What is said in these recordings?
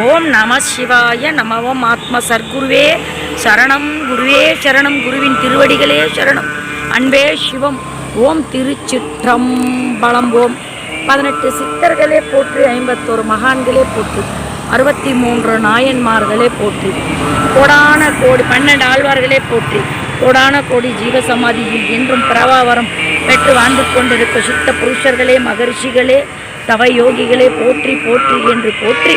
ஓம் நம சிவாய நம ஓம் ஆத்ம சர்க்குருவே சரணம் குருவே சரணம் குருவின் திருவடிகளே சரணம். அன்பே சிவம் ஓம் திருச்சிற்றம்பலம் ஓம். பதினெட்டு சித்தர்களே போற்றி ஐம்பத்தோரு மகான்களே போற்றி அறுபத்தி மூன்று நாயன்மார்களே போற்றி கோடான கோடி பன்னெண்டு ஆழ்வார்களே போற்றி கோடான கோடி ஜீவசமாதியில் என்றும் பிரபாவரம் பெற்று வாழ்ந்து கொண்டிருக்க சுத்த புருஷர்களே மகரிஷிகளே தவ யோகிகளே போற்றி போற்றி என்று போற்றி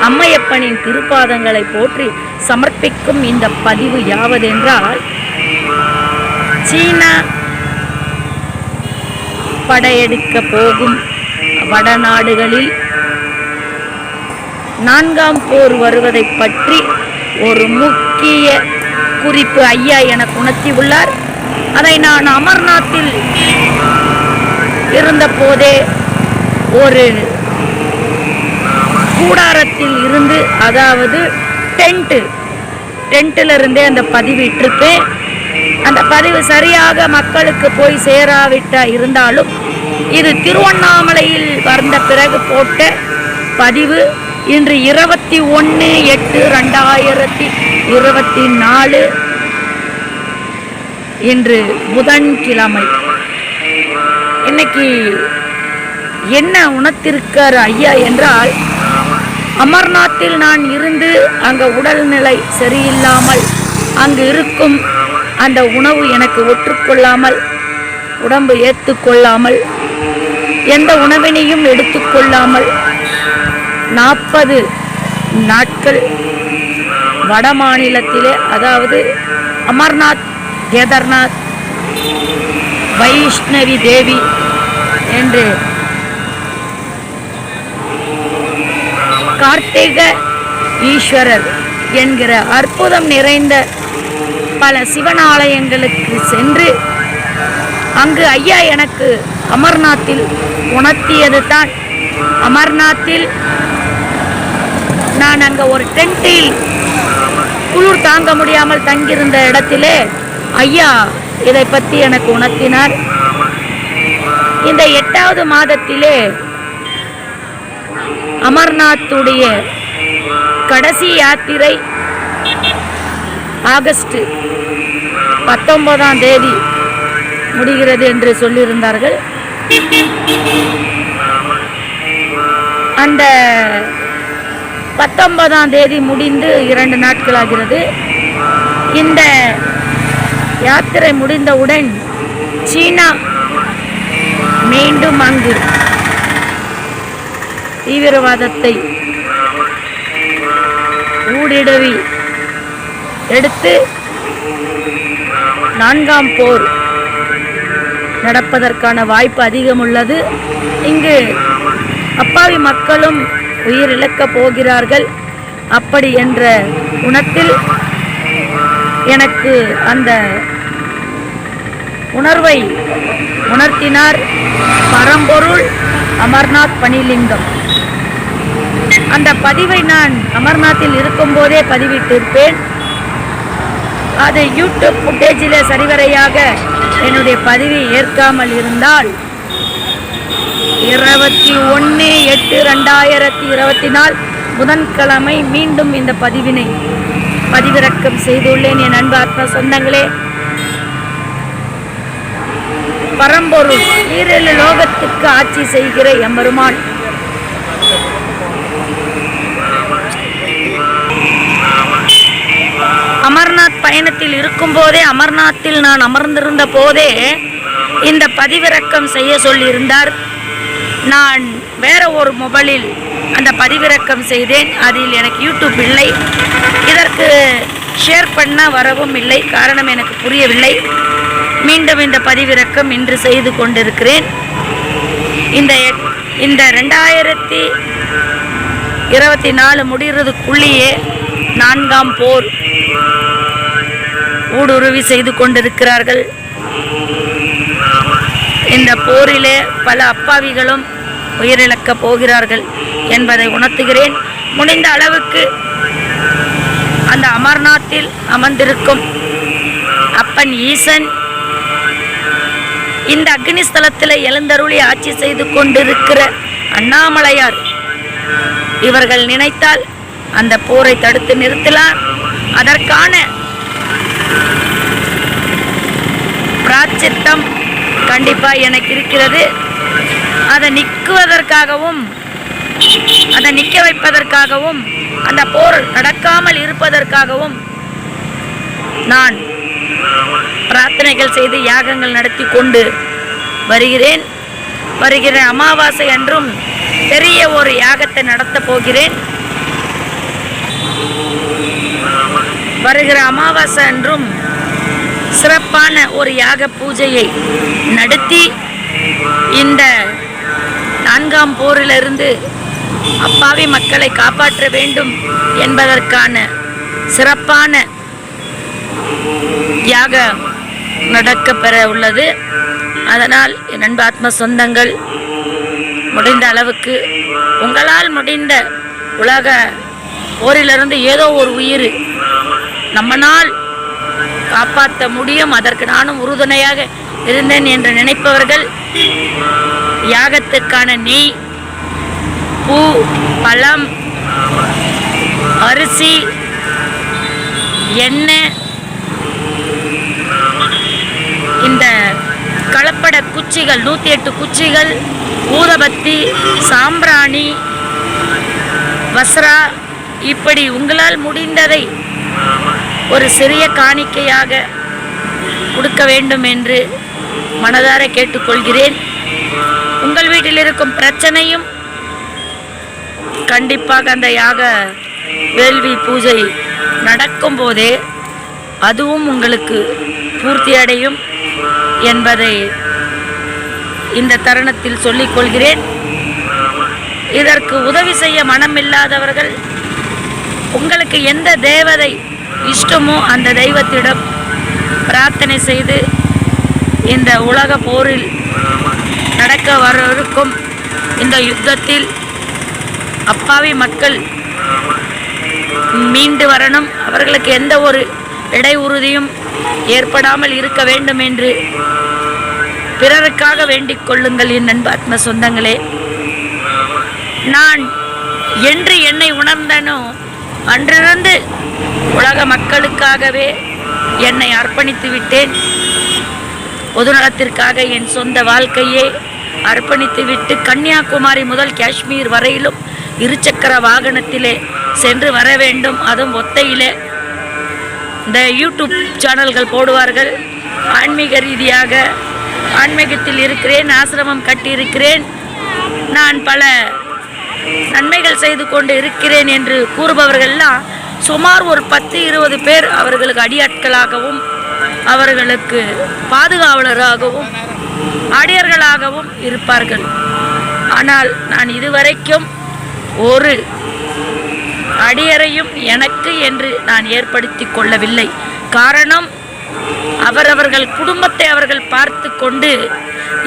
அம்மையப்பனின் திருப்பாதங்களை போற்றி சமர்ப்பிக்கும் இந்த பதிவு யாவதென்றால் சீனா படையெடுக்க போகும் வடநாடுகளில் நான்காம் போர் வருவதை பற்றி ஒரு முக்கிய குறிப்பு ஐயா என உணர்த்தி உள்ளார். அதை நான் அமர்நாத்தில் இருந்த போதே ஒரு கூடாரத்தில் இருந்து அதாவது டென்ட்டு டென்ட்டில் இருந்தே அந்த பதிவிட்டிருப்பேன் அந்த பதிவு சரியாக மக்களுக்கு போய் சேராவிட்டா இருந்தாலும் இது திருவண்ணாமலையில் வந்த பிறகு போட்ட பதிவு. இன்று இருபத்தி ஒன்று எட்டு ரெண்டாயிரத்தி இருபத்தி நாலு. இன்று புதன்கிழமை. இன்னைக்கு என்ன உணர்த்திருக்கார் ஐயா என்றால் அமர்நாத்தில் நான் இருந்து அங்கே உடல்நிலை சரியில்லாமல் அங்கு இருக்கும் அந்த உணவு எனக்கு ஒற்றுக்கொள்ளாமல் உடம்பு ஏற்றுக்கொள்ளாமல் எந்த உணவினையும் எடுத்துக்கொள்ளாமல் நாற்பது நாட்கள் வட மாநிலத்திலே அதாவது அமர்நாத் கேதார்நாத் வைஷ்ணவி தேவி என்று கார்த்திக ஈஸ்வரர் என்கிற அற்புதம் நிறைந்த பல சிவன் ஆலயங்களுக்கு சென்று அங்கு ஐயா எனக்கு அமர்நாத்தில் உணர்த்தியது தான் அமர்நாத்தில் நான் அங்கே ஒரு டென்ட்டில் குளிர் தாங்க முடியாமல் தங்கியிருந்த இடத்திலே ஐயா இதை பற்றி எனக்கு உணர்த்தினார். இந்த எட்டாவது மாதத்திலே அமர்நாத்துடைய கடைசி யாத்திரை ஆகஸ்ட் பத்தொன்பதாம் தேதி முடிகிறது என்று சொல்லியிருந்தார்கள். அந்த பத்தொன்பதாம் தேதி முடிந்து இரண்டு நாட்கள் ஆகிறது இந்த யாத்திரை முடிந்தவுடன் சீனா மீண்டும் அங்கு தீவிரவாதத்தை ஊடுருவி எடுத்து நான்காம் போர் நடப்பதற்கான வாய்ப்பு அதிகம் உள்ளது இங்கு அப்பாவி மக்களும் உயிரிழக்கப் போகிறார்கள். அப்படி என்ற குணத்தில் எனக்கு அந்த உணர்வை உணர்த்தினார் பரம்பொருள் அமர்நாத் பணிலிங்கம். அந்த பதிவை நான் அமர்நாத்தில் இருக்கும்போதே பதிவிட்டிருப்பேன். அது யூடியூப் ஃபுட்டேஜில் சரிவரையாக என்னுடைய பதிவை ஏற்காமல் இருந்தால் இருபத்தி ஒன்று எட்டு ரெண்டாயிரத்தி இருபத்தி நாலு புதன்கிழமை மீண்டும் இந்த பதிவினை பதிவிறக்கம் செய்துள்ளேன் என் அன்பு ஆத்ம சொந்தங்களே. பரம்பொருள் ஈரேழு லோகத்துக்கு ஆட்சி செய்கிற எம்பெருமான். அமர்நாத் பயணத்தில் இருக்கும்போதே அமர்நாத்தில் நான் அமர்ந்திருந்த போதே இந்த பதிவிறக்கம் செய்ய சொல்லியிருந்தார். நான் வேற ஒரு மொபைலில் அந்த பதிவிறக்கம் செய்தேன். அதில் எனக்கு யூடியூப் இல்லை. இதற்கு ஷேர் பண்ண வரவும் இல்லை. காரணம் எனக்கு புரியவில்லை. மீண்டும் இந்த பதிவிறக்கம் இன்று செய்து கொண்டிருக்கிறேன். இந்த இந்த ரெண்டாயிரத்தி இருபத்தி நாலு முடிகிறதுக்குள்ளேயே நான்காம் போர். ஊடுருவி செய்து கொண்டிருக்கிறார்கள். இந்த போரிலே பல அப்பாவிகளும் உயிரிழக்கப் போகிறார்கள் என்பதை உணர்த்துகிறேன். முடிந்த அளவுக்கு அந்த அமர்நாத்தில் அமர்ந்திருக்கும் அப்பன் ஈசன் இந்த அக்னிஸ்தலத்தில் எழுந்தருளி ஆட்சி செய்து கொண்டிருக்கிற அண்ணாமலையார் இவர்கள் நினைத்தால் அந்த போரை தடுத்து நிறுத்தலாம். அதற்கான பிராச்சித்தம் கண்டிப்பா எனக்கு இருக்கிறது. அதை நிற்குவதற்காகவும் அதை நிற்க வைப்பதற்காகவும் அந்த போர் நடக்காமல் இருப்பதற்காகவும் நான் பிரார்த்தனைகள் செய்து யாகங்கள் நடத்தி கொண்டு வருகிறேன். வருகிற அமாவாசை அன்றும் பெரிய ஒரு யாகத்தை நடத்தப் போகிறேன். வருகிற அமாவாசை அன்றும் சிறப்பான ஒரு யாக பூஜையை நடத்தி இந்த நான்காம் போரிலிருந்து அப்பாவி மக்களை காப்பாற்ற வேண்டும் என்பதற்கான சிறப்பான யாக நடக்க பெற உள்ளது. அதனால் என் ஆத்ம சொந்தங்கள் முடிந்த அளவுக்கு உங்களால் முடிந்த உலக போரிலிருந்து ஏதோ ஒரு உயிர் நம்மனால் காப்பாற்ற முடியும். அதற்கு நானும் உறுதுணையாக இருந்தேன் என்று நினைப்பவர்கள் யாகத்துக்கான நெய் பூ பழம் அரிசி எண்ணெய் இந்த கலப்பட குச்சிகள் நூற்றி எட்டு குச்சிகள் ஊதபத்தி சாம்பிராணி வஸ்ரா இப்படி உங்களால் முடிந்ததை ஒரு சிறிய காணிக்கையாக கொடுக்க வேண்டும் என்று மனதார கேட்டுக்கொள்கிறேன். உங்கள் வீட்டில் இருக்கும் பிரச்சனையும் கண்டிப்பாக அந்த யாக வேள்வி பூஜை நடக்கும் போதே அதுவும் உங்களுக்கு பூர்த்தி அடையும் என்பதை இந்த தருணத்தில் சொல்லிக்கொள்கிறேன் இதற்கு உதவி செய்ய மனமில்லாதவர்கள் உங்களுக்கு எந்த தேவதை இஷ்டமோ அந்த தெய்வத்திடம் பிரார்த்தனை செய்து இந்த உலக போரில் நடக்க வரவிருக்கும் இந்த யுத்தத்தில் அப்பாவி மக்கள் மீண்டு வரணும். அவர்களுக்கு எந்த ஒரு இடையூறுதியும் ஏற்படாமல் இருக்க வேண்டும் என்று பிறருக்காக வேண்டிக் கொள்ளுங்கள் என் நண்பாத்ம ஆத்ம சொந்தங்களே. நான் என்று என்னை உணர்ந்தனோ அன்றிருந்து உலக மக்களுக்காகவே என்னை அர்ப்பணித்து விட்டேன். பொதுநலத்திற்காக என் சொந்த வாழ்க்கையை அர்ப்பணித்து விட்டு கன்னியாகுமரி முதல் காஷ்மீர் வரையிலும் இருசக்கர வாகனத்திலே சென்று வர வேண்டும். அதுவும் ஒத்தையிலே. இந்த யூடியூப் சேனல்கள் போடுவார்கள். ஆன்மீக ரீதியாக ஆன்மீகத்தில் இருக்கிறேன் ஆசிரமம் கட்டியிருக்கிறேன். நான் பல நன்மைகள் செய்து கொண்டு இருக்கிறேன் என்று கூறுபவர்கள்லாம் சுமார் ஒரு பத்து இருபது பேர் அவர்களுக்கு அடியாட்களாகவும் அவர்களுக்கு பாதுகாவலராகவும் அடியர்களாகவும் இருப்பார்கள். ஆனால் நான் இதுவரைக்கும் ஒரு அடியறையும் எனக்கு என்று நான் ஏற்படுத்தி கொள்ளவில்லை. காரணம் அவரவர்கள் குடும்பத்தை அவர்கள் பார்த்து கொண்டு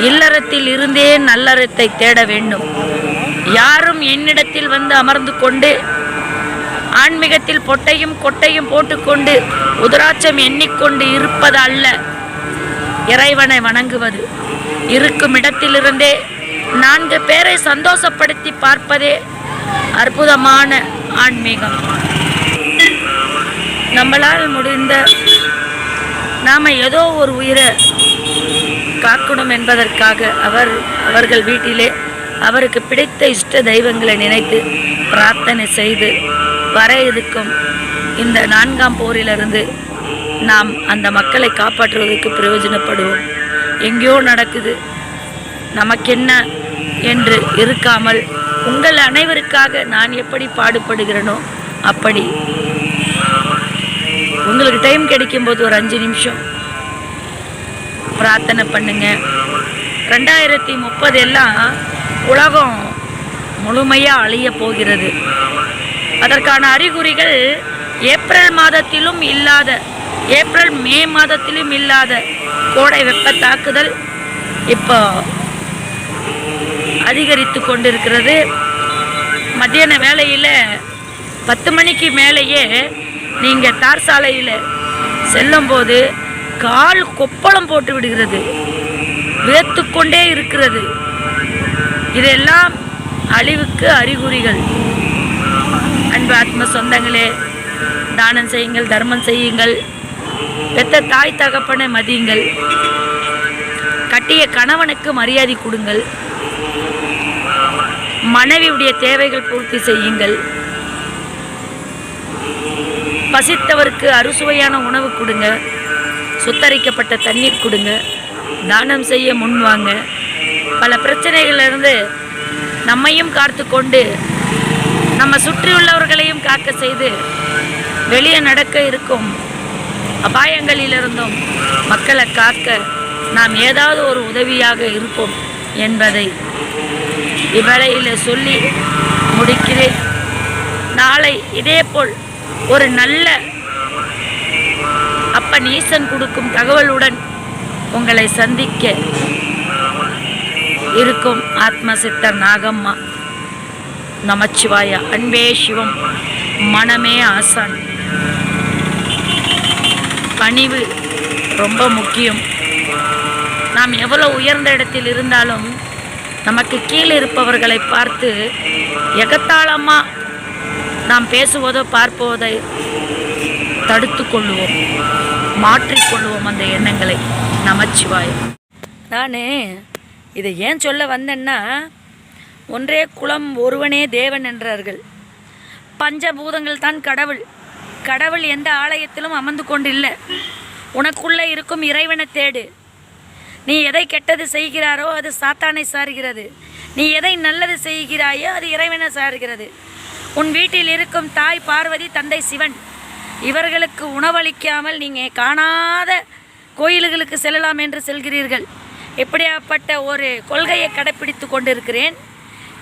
இல்லறத்தில் இருந்தே நல்லறத்தை தேட வேண்டும். யாரும் என்னிடத்தில் வந்து அமர்ந்து கொண்டு ஆன்மீகத்தில் பொட்டையும் கொட்டையும் போட்டுக்கொண்டு உதராட்சம் எண்ணிக்கொண்டு இருப்பது அல்ல இறைவனை வணங்குவது. இருக்கும் இடத்திலிருந்தே நான்கு பேரை சந்தோஷப்படுத்தி பார்ப்பதே அற்புதமான ஆன்மீகம். நம்மளால் முடிந்த நாம் ஏதோ ஒரு உயிரை காக்கணும் என்பதற்காக அவர் அவர்கள் வீட்டிலே அவருக்கு பிடித்த இஷ்ட தெய்வங்களை நினைத்து பிரார்த்தனை செய்து வர இருக்கும் இந்த நான்காம் போரிலிருந்து நாம் அந்த மக்களை காப்பாற்றுவதற்கு பிரயோஜனப்படுவோம். எங்கேயோ நடக்குது. நமக்கென்ன என்று இருக்காமல் உங்கள் அனைவருக்காக நான் எப்படி பாடுபடுகிறேனோ அப்படி. உங்களுக்கு டைம் கிடைக்கும்போது ஒரு அஞ்சு நிமிஷம். பிரார்த்தனை பண்ணுங்க. ரெண்டாயிரத்தி முப்பது எல்லாம் உலகம் முழுமையாக அழிய போகிறது. அதற்கான அறிகுறிகள் ஏப்ரல் மாதத்திலும் இல்லாத ஏப்ரல் மே மாதத்திலும் இல்லாத கோடை வெப்ப தாக்குதல் இப்போ அதிகரித்து கொண்டிருக்கிறது. மத்தியான வேளையில் பத்து மணிக்கு மேலேயே நீங்கள் தார் சாலையில் செல்லும்போது கால் கொப்பளம் போட்டு விடுகிறது. வேர்த்து கொண்டே இருக்கிறது. இதெல்லாம் அழிவுக்கு அறிகுறிகள். அன்பு ஆத்ம சொந்தங்களே தானம் செய்யுங்கள் தர்மம் செய்யுங்கள் பெத்த தாய் தகப்பனை மதியுங்கள் கட்டிய கணவனுக்கு மரியாதை கொடுங்கள் மனைவியுடைய தேவைகள் பூர்த்தி செய்யுங்கள். பசித்தவருக்கு அறுசுவையான உணவு கொடுங்க சுத்தரிக்கப்பட்ட தண்ணீர் கொடுங்க தானம் செய்ய முன்வாங்க பல பிரச்சனைகளிலிருந்து நம்மையும் காத்து கொண்டு நம்ம சுற்றியுள்ளவர்களையும் காக்க செய்து வெளியே நடக்க இருக்கும் அபாயங்களிலிருந்தும் மக்களை காக்க நாம் ஏதாவது ஒரு உதவியாக இருப்போம் என்பதை இவ்வளையில் சொல்லி முடிக்கிறேன். நாளை இதேபோல் ஒரு நல்ல அப்பன் ஈசன் கொடுக்கும் தகவலுடன் உங்களை சந்திக்க இருக்கும் ஆத்ம சித்தர் நாகம்மா. நமச்சிவாய. அன்பே சிவம். மனமே ஆசான். பணிவு ரொம்ப முக்கியம். நாம் எவ்வளோ உயர்ந்த இடத்தில் இருந்தாலும் நமக்கு கீழே இருப்பவர்களை பார்த்து எகத்தாளமாக நாம் பேசுவதோ பார்ப்பதை தடுத்து கொள்ளுவோம். மாற்றிக்கொள்வோம் அந்த எண்ணங்களை. நமச்சிவாயம் நான் இதை ஏன் சொல்ல வந்தேன்னா ஒன்றே குலம் ஒருவனே தேவன் என்றார்கள். பஞ்சபூதங்கள் தான் கடவுள். கடவுள் எந்த ஆலயத்திலும் அமர்ந்து கொண்டில்லை. உனக்குள்ளே இருக்கும் இறைவனை தேடு. நீ எதை கெட்டது செய்கிறாரோ அது சாத்தானை சாருகிறது. நீ எதை நல்லது செய்கிறாயோ அது இறைவனை சாருகிறது. உன் வீட்டில் இருக்கும் தாய் பார்வதி தந்தை சிவன். இவர்களுக்கு உணவளிக்காமல் நீங்கள் காணாத கோயில்களுக்கு செல்லலாம் என்று செல்கிறீர்கள். இப்படியாப்பட்ட ஒரு கொள்கையை கடைப்பிடித்து கொண்டிருக்கிறேன்.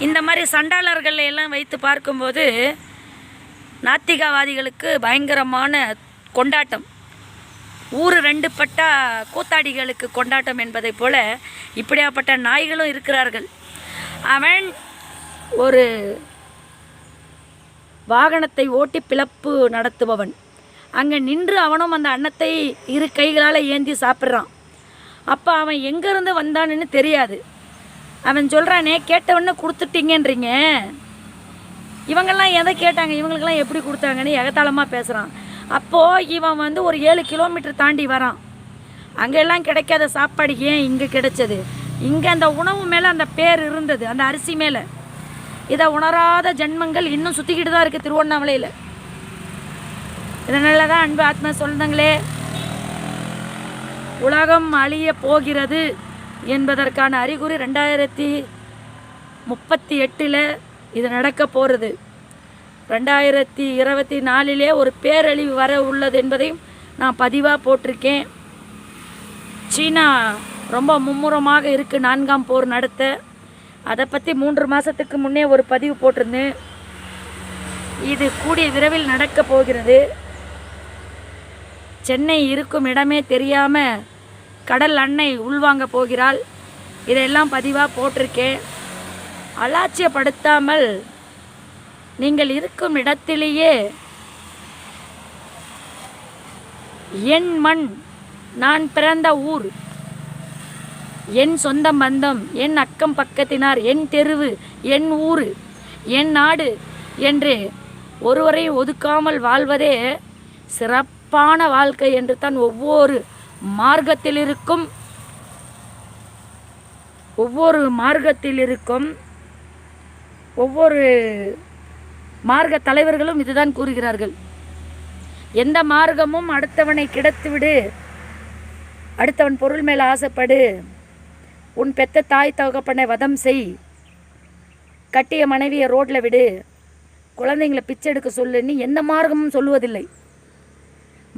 இந்த மாதிரி சண்டாளர்களை எல்லாம் வைத்து பார்க்கும்போது நாத்திகவாதிகளுக்கு பயங்கரமான கொண்டாட்டம். ஊர் ரெண்டு பட்டா கூத்தாடிகளுக்கு கொண்டாட்டம் என்பதை போல இப்படியாப்பட்ட நாய்களும் இருக்கிறார்கள். அவன் ஒரு வாகனத்தை ஓட்டி பிளப்பு நடத்துபவன். அங்கே நின்று அவனும் அந்த அன்னத்தை இரு கைகளால் ஏந்தி சாப்பிட்றான். அப்போ அவன் எங்கேருந்து வந்தான்னு தெரியாது. அவன் சொல்கிறானே கேட்டவொன்னே கொடுத்துட்டீங்கன்றீங்க. இவங்கெல்லாம் எதை கேட்டாங்க? இவங்களுக்கெல்லாம் எப்படி கொடுத்தாங்கன்னு எகத்தாளமாக பேசுகிறான் அப்போது இவன் வந்து ஒரு ஏழு கிலோமீட்டர் தாண்டி வரான். அங்கெல்லாம் கிடைக்காத சாப்பாடு ஏன் இங்கே கிடைச்சது? இங்கே அந்த உணவு மேலே அந்த பேர் இருந்தது அந்த அரிசி மேலே. இதை உணராத ஜென்மங்கள் இன்னும் சுற்றிக்கிட்டு தான் இருக்குது திருவண்ணாமலையில். இதனால தான் அன்பு ஆத்மா சொந்தங்களே உலகம் அழிய போகிறது என்பதற்கான அறிகுறி ரெண்டாயிரத்தி முப்பத்தி எட்டில் இது நடக்க போகிறது ரெண்டாயிரத்தி இருபத்தி நாலிலே ஒரு பேரழிவு வர உள்ளது என்பதையும் நான் பதிவாக போட்டிருக்கேன். சீனா ரொம்ப மும்முரமாக இருக்குது நான்காம் போர் நடத்த. அதை பற்றி மூன்று மாதத்துக்கு முன்னே ஒரு பதிவு போட்டிருந்தேன். இது கூடிய விரைவில் நடக்க போகிறது. சென்னை இருக்கும் இடமே தெரியாமல் கடல் அன்னை உள்வாங்க போகிறாள். இதையெல்லாம் பதிவாக போட்டிருக்கேன். அலாட்சியப்படுத்தாமல் நீங்கள் இருக்கும் இடத்திலேயே என் மண் நான் பிறந்த ஊர் என் சொந்த பந்தம் என் அக்கம் பக்கத்தினார் என் தெருவு என் ஊர் என் நாடு என்று ஒருவரை ஒதுக்காமல் வாழ்வதே சிறப்பு. சிறப்பான வாழ்க்கை என்று தான் ஒவ்வொரு மார்க்கத்தில் இருக்கும் ஒவ்வொரு மார்க்கத்தில் இருக்கும் ஒவ்வொரு மார்க்க தலைவர்களும் இதுதான் கூறுகிறார்கள். எந்த மார்க்கமும் அடுத்தவனை கிடத்துவிடு அடுத்தவன் பொருள் மேல் ஆசைப்படு உன் பெத்த தாய் தகப்பனை வதம் செய் கட்டிய மனைவியை ரோட்டில் விடு குழந்தைங்களை பிச்சை எடுக்க சொல்லுன்னு எந்த மார்க்கமும் சொல்லுவதில்லை.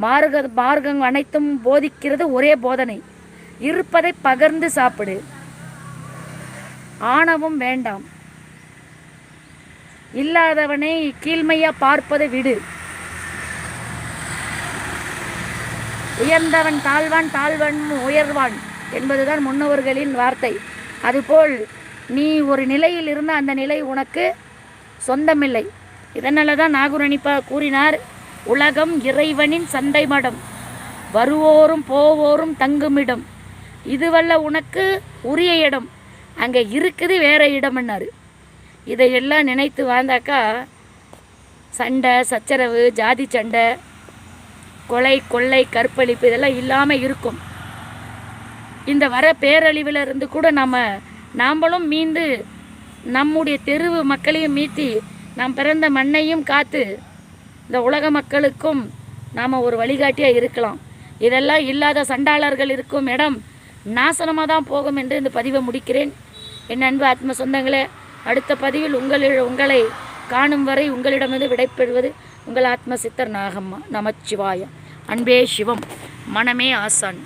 மார்க மார்க்கம் அனைத்தும் போதிக்கிறது ஒரே போதனை. இருப்பதை பகிர்ந்து சாப்பிடு. ஆணவம் வேண்டாம். இல்லாதவனை கீழ்மையா பார்ப்பதை விடு. உயர்ந்தவன் தாழ்வான் தாழ்வன் உயர்வான் என்பதுதான் முன்னோர்களின் வார்த்தை. அதுபோல் நீ ஒரு நிலையில் இருந்த அந்த நிலை உனக்கு சொந்தமில்லை. இதனால தான் நாகுரணிப்பா கூறினார் உலகம் இறைவனின் சந்தை மடம். வருவோரும் போவோரும் தங்குமிடம். இதுவல்ல உனக்கு உரிய இடம். அங்கே இருக்குது வேற இடம்னாரு இதையெல்லாம் நினைத்து வாழ்ந்தாக்கா சண்டை சச்சரவு ஜாதி சண்டை கொலை கொள்ளை கற்பழிப்பு இதெல்லாம் இல்லாமல் இருக்கும். இந்த வர பேரழிவில் இருந்து கூட நம்ம நாம்பளும் மீண்டு நம்முடைய தெருவு மக்களையும் மீட்டி நாம் பிறந்த மண்ணையும் காத்து இந்த உலக மக்களுக்கும் நாம் ஒரு வழிகாட்டியாக இருக்கலாம். இதெல்லாம் இல்லாத சண்டாளர்கள் இருக்கும் இடம் நாசனமாக தான் போகும் என்று இந்த பதிவை முடிக்கிறேன். என் அன்பு ஆத்ம சொந்தங்களே அடுத்த பதிவில் உங்களில் உங்களை காணும் வரை உங்களிடமிருந்து விடைபெறுவது உங்கள் ஆத்ம சித்தர் நாகம்மா. நமச்சிவாயம். அன்பே சிவம். மனமே ஆசான்.